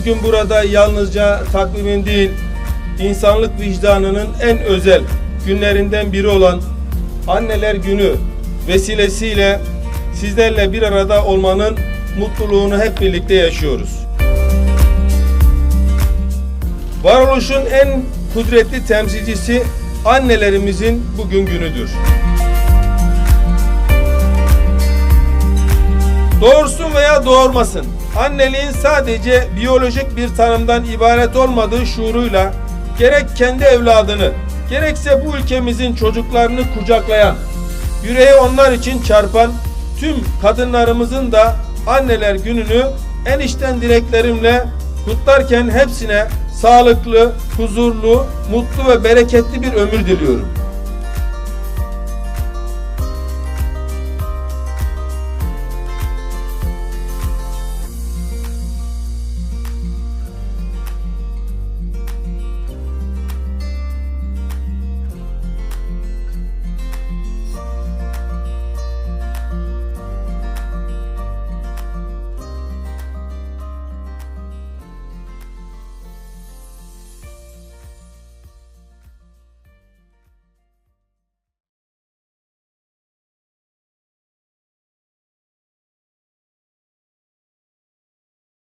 bugün burada yalnızca takvimin değil, insanlık vicdanının en özel günlerinden biri olan Anneler Günü vesilesiyle sizlerle bir arada olmanın mutluluğunu hep birlikte yaşıyoruz. Varoluşun en kudretli temsilcisi annelerimizin bugün günüdür. Doğursun veya doğurmasın, anneliğin sadece biyolojik bir tanımdan ibaret olmadığı şuuruyla gerek kendi evladını, gerekse bu ülkemizin çocuklarını kucaklayan, yüreği onlar için çarpan tüm kadınlarımızın da anneler gününü en içten dileklerimle kutlarken hepsine sağlıklı, huzurlu, mutlu ve bereketli bir ömür diliyorum.